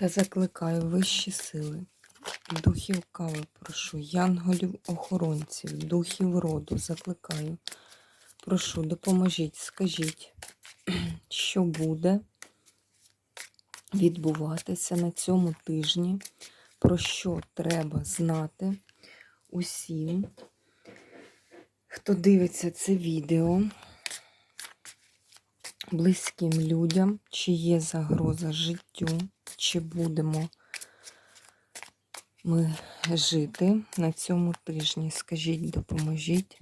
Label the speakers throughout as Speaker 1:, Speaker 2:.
Speaker 1: Та закликаю вищі сили, духів кави прошу, янголів охоронців, духів роду закликаю. Прошу, допоможіть, скажіть, що буде відбуватися на цьому тижні, про що треба знати усім, хто дивиться це відео, близьким людям, чи є загроза життю, чи будемо ми жити на цьому тижні. Скажіть, допоможіть.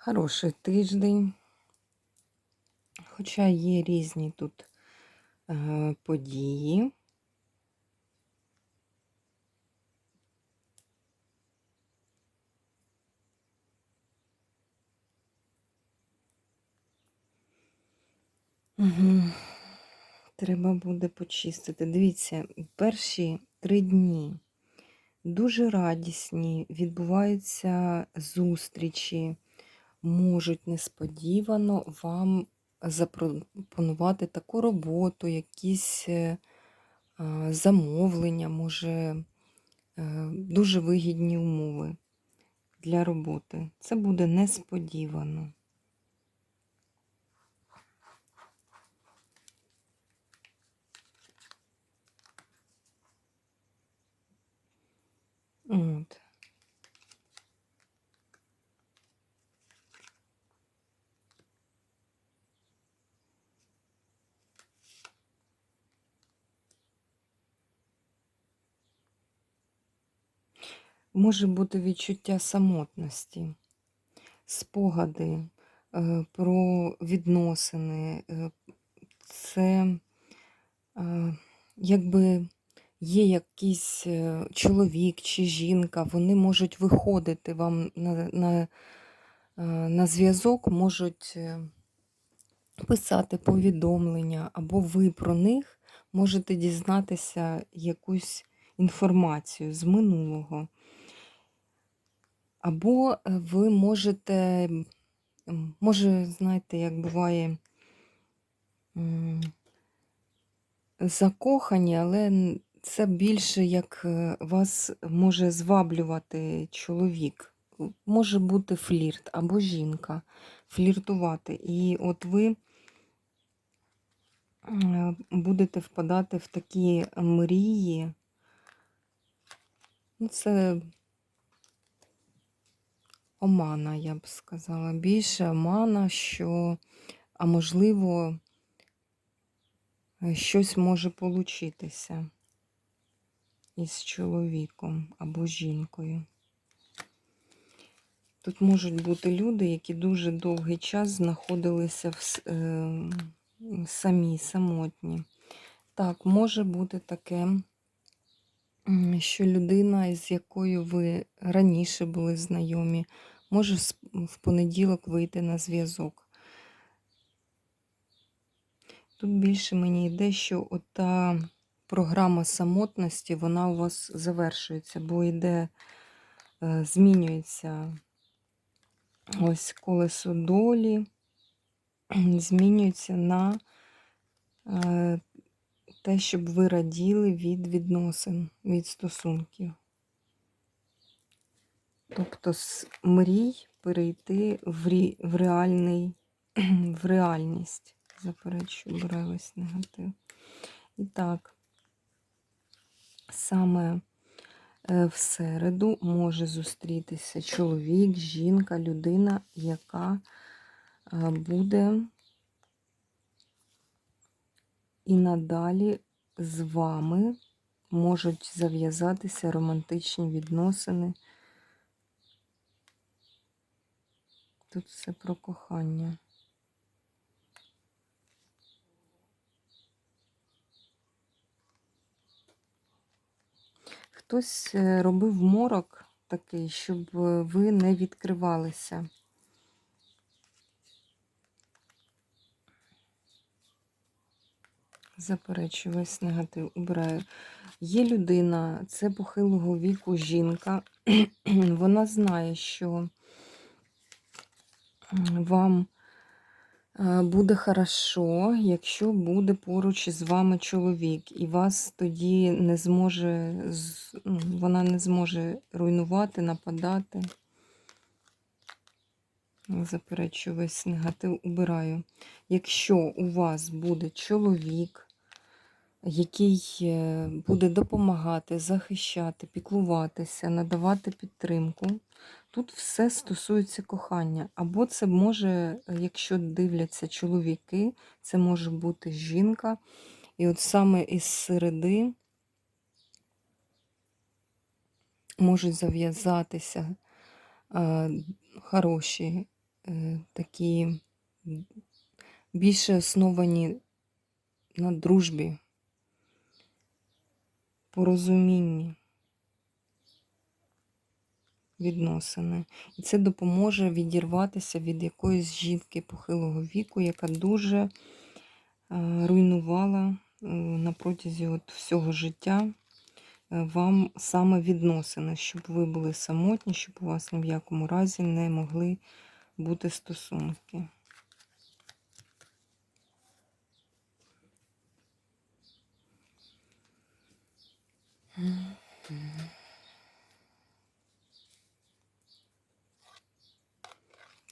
Speaker 1: Хороший тиждень. Хоча є різні тут е, події. Угу. Треба буде почистити. Дивіться, перші три дні дуже радісні, відбуваються зустрічі, можуть несподівано вам запропонувати таку роботу, якісь е, замовлення, може, е, дуже вигідні умови для роботи. Це буде несподівано. От. Може бути відчуття самотності, спогади е, про відносини. Е, це е, якби є якийсь чоловік чи жінка, вони можуть виходити вам на, на, на зв'язок, можуть писати повідомлення, або ви про них можете дізнатися якусь інформацію з минулого. Або е, ви можете, може, знаєте, як буває закохані, але це більше як е, вас може зваблювати чоловік. Може бути флірт або жінка, фліртувати. І от ви е, будете впадати в такі мрії. Ну, це омана, я б сказала. Більше омана, що, а можливо, е, щось може получитися із чоловіком або жінкою. Тут можуть бути люди, які дуже довгий час знаходилися в, е, самі, самотні. Так, може бути таке, що людина, з якою ви раніше були знайомі, може в понеділок вийти на зв'язок. Тут більше мені йде, що ота програма самотності, вона у вас завершується, бо йде, е, змінюється ось колесо долі, змінюється на е, те, щоб ви раділи від відносин, від стосунків. Тобто з мрій перейти в, рі, в реальний, в реальність. Заперечую, обираю весь негатив. І так, саме е, в середу може зустрітися чоловік, жінка, людина, яка е, буде і надалі з вами можуть зав'язатися романтичні відносини. Тут все про кохання. Хтось е, робив морок такий, щоб е, ви не відкривалися. Заперечую весь негатив. Убираю. Є людина, це похилого віку жінка. Вона знає, що вам е, буде хорошо, якщо буде поруч із вами чоловік, і вас тоді не зможе, ну, вона не зможе руйнувати, нападати. Заперечую весь негатив, убираю. Якщо у вас буде чоловік, який е, буде допомагати, захищати, піклуватися, надавати підтримку. Тут все стосується кохання. Або це може, е, якщо дивляться чоловіки, це може бути жінка. І от саме із середи можуть зав'язатися е, хороші е, такі більше основані на дружбі порозумінні відносини. І це допоможе відірватися від якоїсь жінки похилого віку, яка дуже е, руйнувала е, на протязі от всього життя е, вам саме відносини, щоб ви були самотні, щоб у вас ні в якому разі не могли бути стосунки.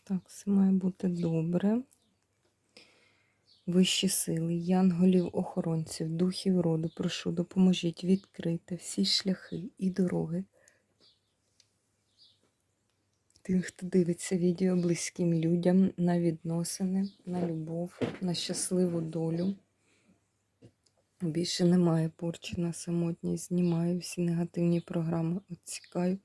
Speaker 1: Так, все має бути добре. Вищі сили, янголів, охоронців, духів роду, прошу, допоможіть відкрити всі шляхи і дороги. Тим, хто дивиться відео близьким людям на відносини, на любов, на щасливу долю. Більше немає порчі на самотність. Знімаю всі негативні програми, відсікаю.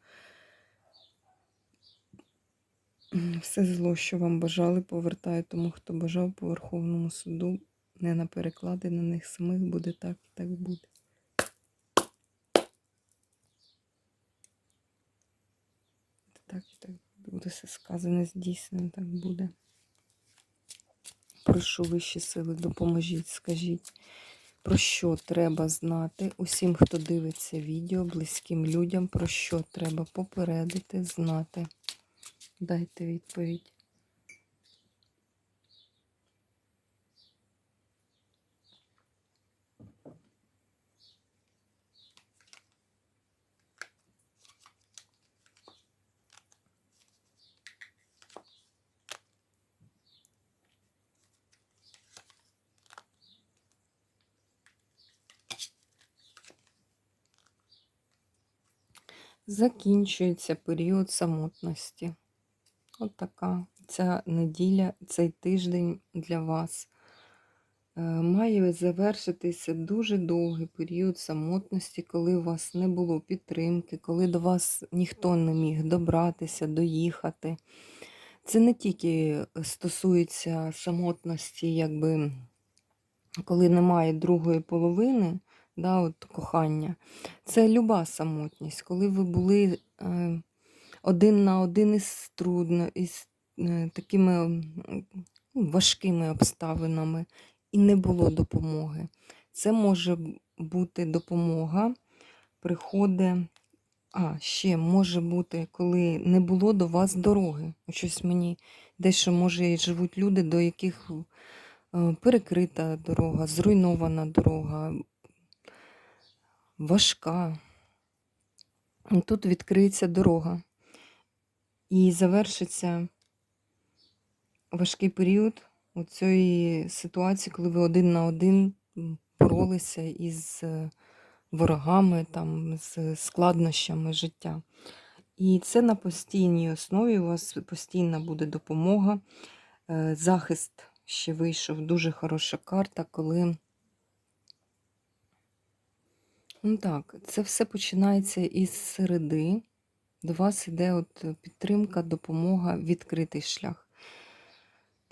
Speaker 1: Все зло, що вам бажали, повертаю тому, хто бажав по Верховному суду. Не на переклади на них самих буде так і так буде. Так і так буде все сказане, здійснено, так буде. Прошу вищі сили, допоможіть, скажіть, про що треба знати усім, хто дивиться відео, близьким людям, про що треба попередити, знати. Дайте відповідь. Закінчується період самотності. От така ця неділя, цей тиждень для вас е, має завершитися дуже довгий період самотності, коли у вас не було підтримки, коли до вас ніхто не міг добратися, доїхати. Це не тільки стосується самотності, якби коли немає другої половини, да, от кохання. Це люба самотність, коли ви були. Е, один на один із трудно, із е, такими важкими обставинами, і не було допомоги. Це може бути допомога, приходить. А, ще може бути, коли не було до вас дороги. Щось мені дещо може живуть люди, до яких е, перекрита дорога, зруйнована дорога, важка. Тут відкриється дорога. І завершиться важкий період у цієї ситуації, коли ви один на один боролися із е, ворогами, там, з складнощами життя. І це на постійній основі. У вас постійна буде допомога. Е, Захист ще вийшов. Дуже хороша карта, коли. Ну так, це все починається із середи. До вас йде от підтримка, допомога, відкритий шлях.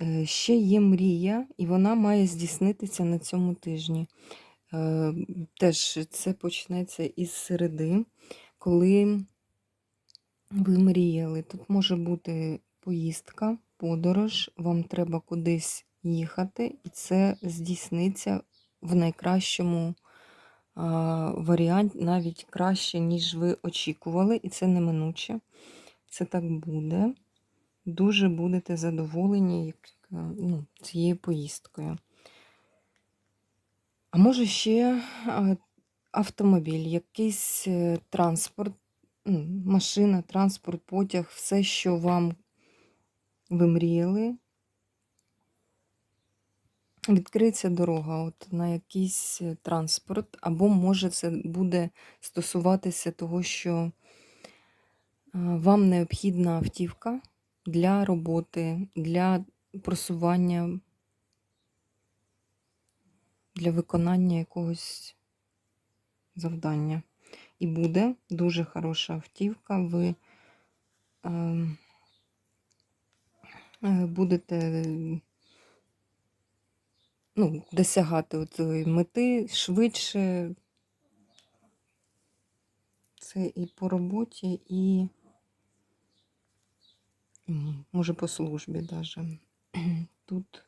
Speaker 1: Е, Ще є мрія, і вона має здійснитися на цьому тижні. Е, Теж це почнеться із середи, коли ви мріяли. Тут може бути поїздка, подорож, вам треба кудись їхати, і це здійсниться в найкращому варіанті, навіть краще, ніж ви очікували, і це неминуче. Це так буде. Дуже будете задоволені як, е, ну, цією поїздкою. А може ще автомобіль, якийсь е, транспорт, ну, машина, транспорт, потяг, все, що вам ви мріяли. Відкриється дорога от, на якийсь е, транспорт, або може це буде стосуватися того, що е, вам необхідна автівка для роботи, для просування, для виконання якогось завдання. І буде дуже хороша автівка. Ви е, е, будете ну, досягати цієї мети швидше. Це і по роботі, і може по службі даже. Тут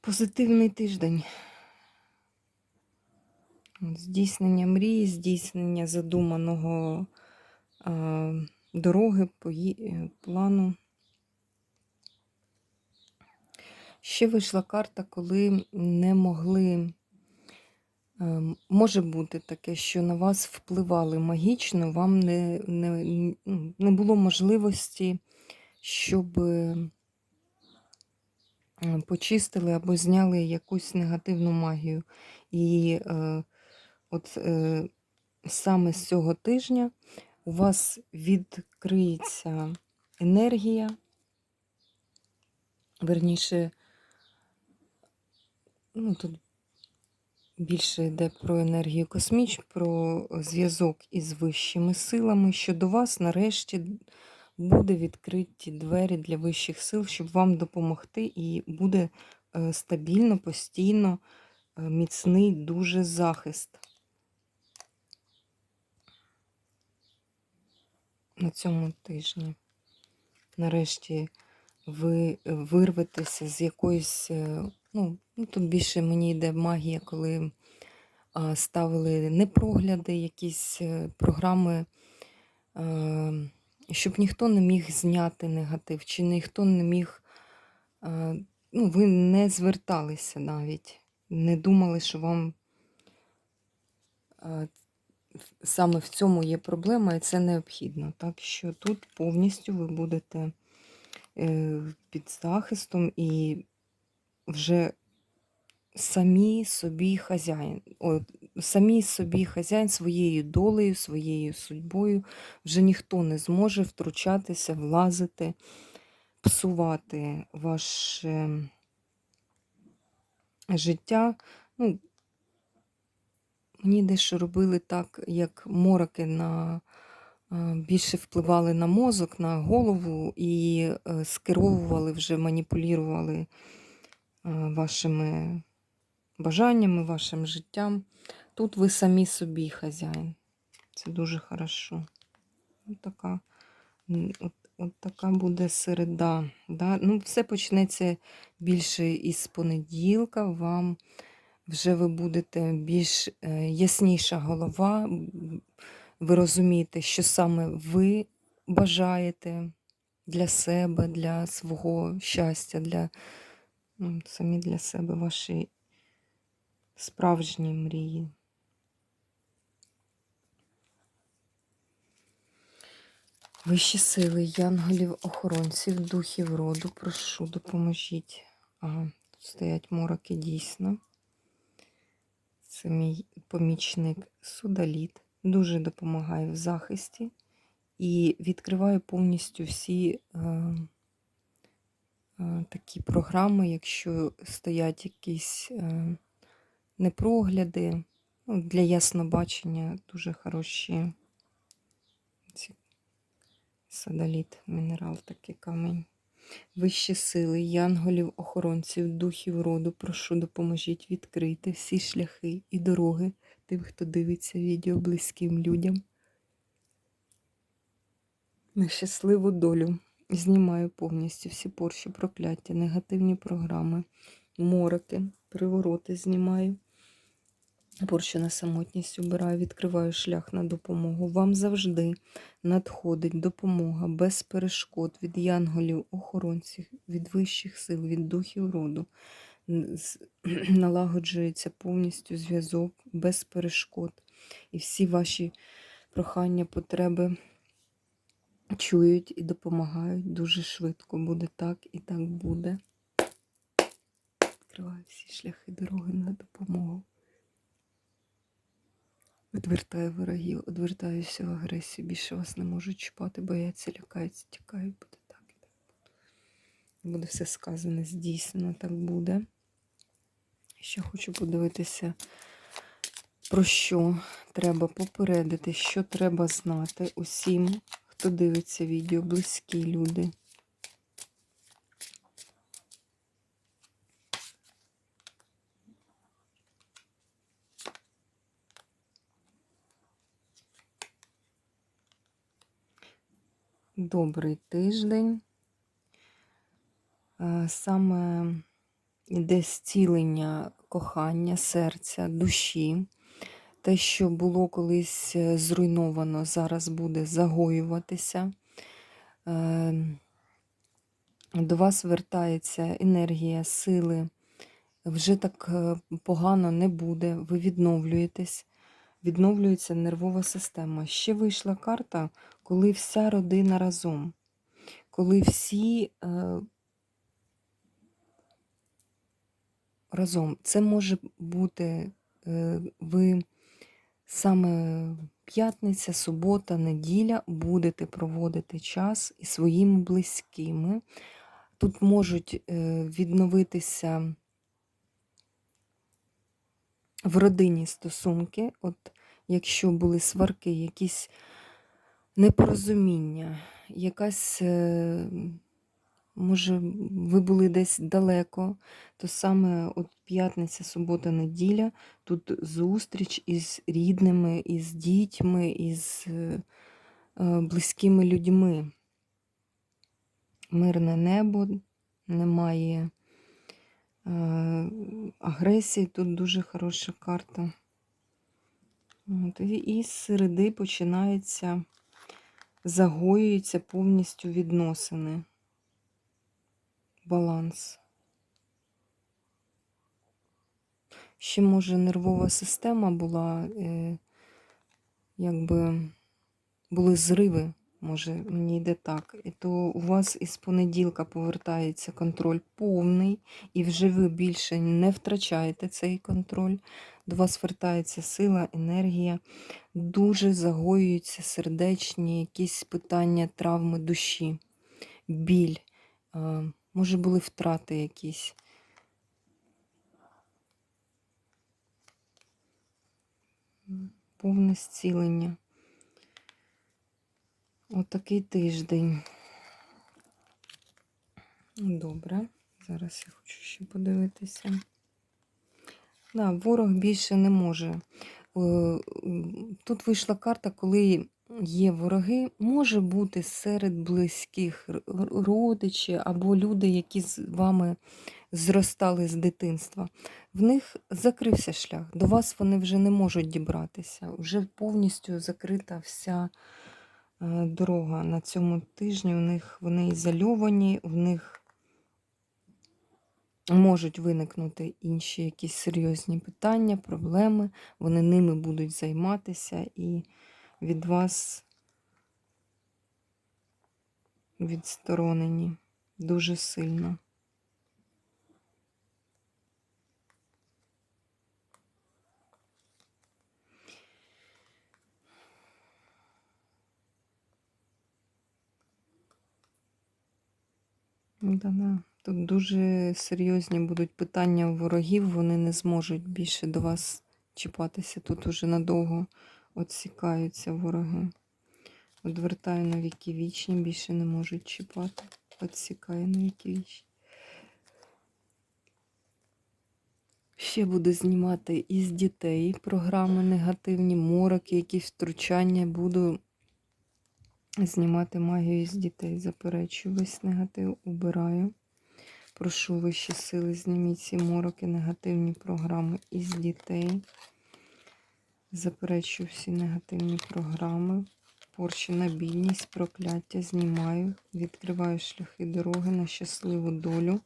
Speaker 1: позитивний тиждень. Здійснення мрії, здійснення задуманого дороги, е, плану. Ще вийшла карта, коли не могли. ем, Може бути таке, що на вас впливали магічно, вам не, не, ну, не було можливості, щоб е, почистили або зняли якусь негативну магію. І е, от е, саме з цього тижня у вас відкриється енергія, верніше, ну тут більше йде про енергію косміч, про зв'язок із вищими силами, що до вас нарешті буде відкриті двері для вищих сил, щоб вам допомогти, і буде е, стабільно, постійно, е, міцний дуже захист. На цьому тижні. Нарешті ви вирветеся з якоїсь, е, ну, ну тут більше мені йде магія, коли ставили непрогляди, якісь е, програми, е, щоб ніхто не міг зняти негатив, чи ніхто не міг, е, ну, ви не зверталися навіть, не думали, що вам саме в цьому є проблема, і це необхідно. Так що тут повністю ви будете під захистом і вже самі собі хазяїн, о, самі собі хазяїн своєю долею, своєю судьбою. Вже ніхто не зможе втручатися, влазити, псувати ваше життя. Ну, Мені дещо робили так, як мороки на більше впливали на мозок, на голову і е, скеровували вже, маніпулювали вашими бажаннями, вашим життям. Тут ви самі собі хазяїн. Це дуже хорошо. От така, от, от така буде середа. Да? Ну, все почнеться більше із понеділка. Вам вже ви будете більш е, ясніша голова. Ви розумієте, що саме ви бажаєте для себе, для свого щастя, для самі для себе ваші справжні мрії. Вищі сили, янголів, охоронців, духів роду, прошу, допоможіть. Ага, тут стоять мороки дійсно. Це мій помічник Судаліт. Дуже допомагає в захисті і відкриваю повністю всі е, такі програми, якщо стоять якісь е, непрогляди. Ну, для яснобачення дуже хороші ці садаліт, мінерал такий камінь. Вищі сили, янголів, охоронців, духів роду, прошу, допоможіть відкрити всі шляхи і дороги тим, хто дивиться відео близьким людям. На щасливу долю. Знімаю повністю всі порші, прокляття, негативні програми, мороки, привороти знімаю. Порчу на самотність убираю, відкриваю шлях на допомогу. Вам завжди надходить допомога без перешкод від янголів, охоронців, від вищих сил, від духів роду. Налагоджується повністю зв'язок без перешкод. І всі ваші прохання, потреби чують і допомагають дуже швидко. Буде так і так буде. Відкриваю всі шляхи дороги на допомогу. Відвертаю ворогів, відвертаю всю агресію. Більше вас не можуть чіпати, бояться, лякаються, тікають. Буде так і так. Буде все сказане, здійснено, так буде. Ще хочу подивитися, про що треба попередити, що треба знати усім, хто дивиться відео, близькі люди. Добрий тиждень. Е, Саме йде зцілення кохання, серця, душі. Те, що було колись е, зруйновано, зараз буде загоюватися. Е, До вас вертається енергія, сили. Вже так е, погано не буде. Ви відновлюєтесь, відновлюється нервова система. Ще вийшла карта, коли вся родина разом, коли всі е, разом. Це може бути е, ви саме п'ятниця, субота, неділя будете проводити час із своїми близькими. Тут можуть е, відновитися в родині стосунки, от якщо були сварки, якісь непорозуміння, якась, е, може, ви були десь далеко, то саме от п'ятниця, субота, неділя, тут зустріч із рідними, із дітьми, із е, е, близькими людьми. Мирне небо, немає е, агресії, тут дуже хороша карта. От, і, з середи починається, загоюються повністю відносини. Баланс. Ще, може, нервова система була, е, якби були зриви, може, мені йде так. І то у вас із понеділка повертається контроль повний, і вже ви більше не втрачаєте цей контроль. До вас вертається сила, енергія, дуже загоюються сердечні, якісь питання, травми душі, біль. Може, були втрати якісь. Повне зцілення. Отакий тиждень. Добре, зараз я хочу ще подивитися. Да, ворог більше не може. Е, Тут вийшла карта, коли є вороги, може бути серед близьких р- р- родичі або люди, які з вами зростали з дитинства. В них закрився шлях. До вас вони вже не можуть дібратися. Вже повністю закрита вся е, дорога на цьому тижні. У них вони ізольовані, в них можуть виникнути інші якісь серйозні питання, проблеми. Вони ними будуть займатися і від вас відсторонені дуже сильно. Да-да. Тут дуже серйозні будуть питання ворогів, вони не зможуть більше до вас чіпатися. Тут уже надовго відсікаються вороги. Одвертаю на віки вічні, більше не можуть чіпати. Відсікаю на віки вічні. Ще буду знімати із дітей програми негативні, мороки, якісь втручання. Буду знімати магію із дітей. Заперечую весь негатив, убираю. Прошу вищі сили, зніміть ці мороки, негативні програми із дітей. Заперечую всі негативні програми. Порчі на бідність, прокляття знімаю. Відкриваю шляхи дороги на щасливу долю.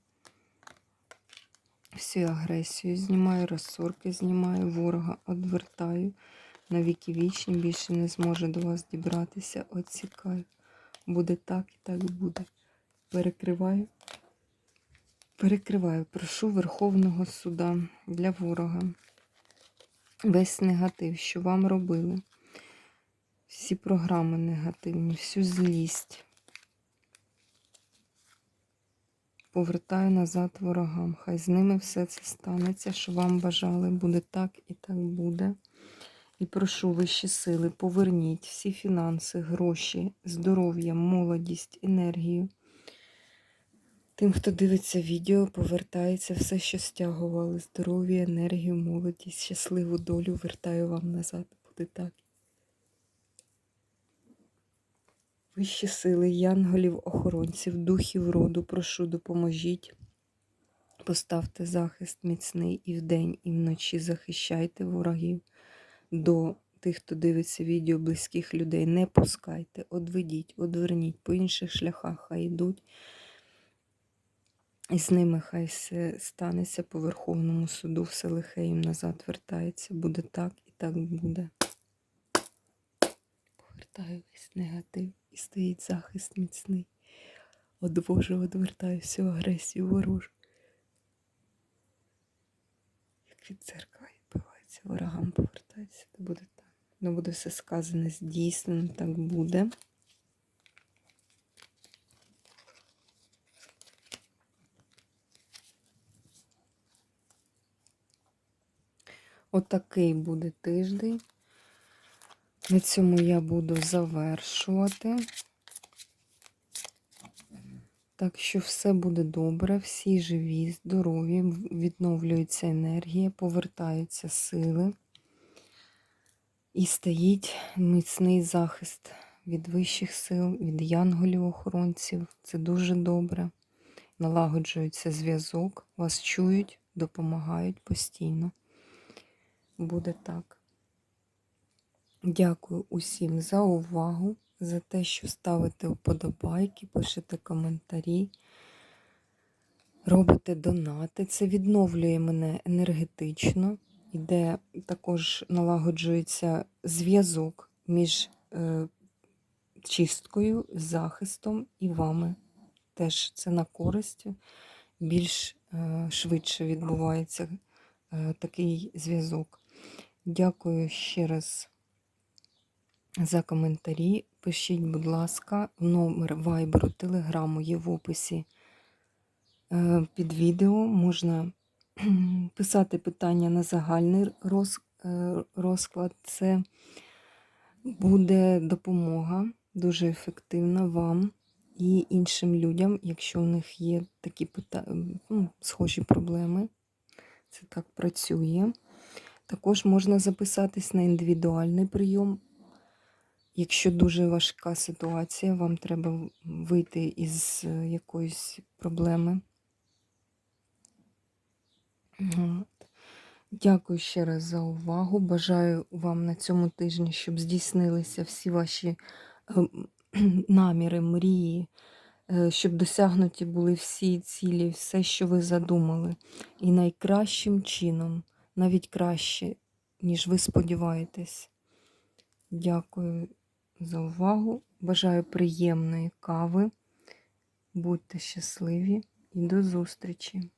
Speaker 1: Всю агресію знімаю, розсорки знімаю, ворога одвертаю. На віки вічні більше не зможе до вас дібратися. Оцікаю. Буде так і так буде. Перекриваю. Перекриваю, прошу Верховного суда для ворога. Весь негатив, що вам робили. Всі програми негативні, всю злість. Повертаю назад ворогам. Хай з ними все це станеться, що вам бажали. Буде так і так буде. І прошу вищі сили, поверніть всі фінанси, гроші, здоров'я, молодість, енергію. Тим, хто дивиться відео, повертається все, що стягували. Здоров'я, енергію, молодість, щасливу долю вертаю вам назад. Буде так. Вищі сили, янголів, охоронців, духів роду, прошу, допоможіть. Поставте захист міцний і вдень, і вночі захищайте ворогів до тих, хто дивиться відео близьких людей. Не пускайте, одведіть, одверніть, по інших шляхах хай йдуть. І з ними хай все станеться по Верховному суду, все лихе їм назад вертається. Буде так і так буде. Повертаю весь негатив і стоїть захист міцний. Одвожу, одвертаю всю агресію ворожу. Як від церква відбивається, ворогам повертається, то буде так. Ну буде все сказане здійснено, так буде. Отакий буде тиждень. На цьому я буду завершувати. Так що все буде добре, всі живі, здорові, відновлюється енергія, повертаються сили. І стоїть міцний захист від вищих сил, від янголів-охоронців. Це дуже добре. Налагоджується зв'язок, вас чують, допомагають постійно. Буде так. Дякую усім за увагу, за те, що ставите вподобайки, пишете коментарі, робите донати. Це відновлює мене енергетично, іде також налагоджується зв'язок між е, чисткою, захистом і вами. Теж це на користь, більш е, швидше відбувається е, такий зв'язок. Дякую ще раз за коментарі. Пишіть, будь ласка, номер вайберу, телеграму є в описі е, під відео. Можна писати питання на загальний е, розклад. Це буде допомога дуже ефективна вам і іншим людям, якщо у них є такі питання, ну, схожі проблеми. Це так працює. Також можна записатись на індивідуальний прийом. Якщо дуже важка ситуація, вам треба вийти із е, якоїсь проблеми. Дякую ще раз за увагу. Бажаю вам на цьому тижні, щоб здійснилися всі ваші е, наміри, мрії, е, щоб досягнуті були всі цілі, все, що ви задумали. І найкращим чином, навіть краще, ніж ви сподіваєтесь. Дякую за увагу. Бажаю приємної кави, Будьте щасливі і до зустрічі!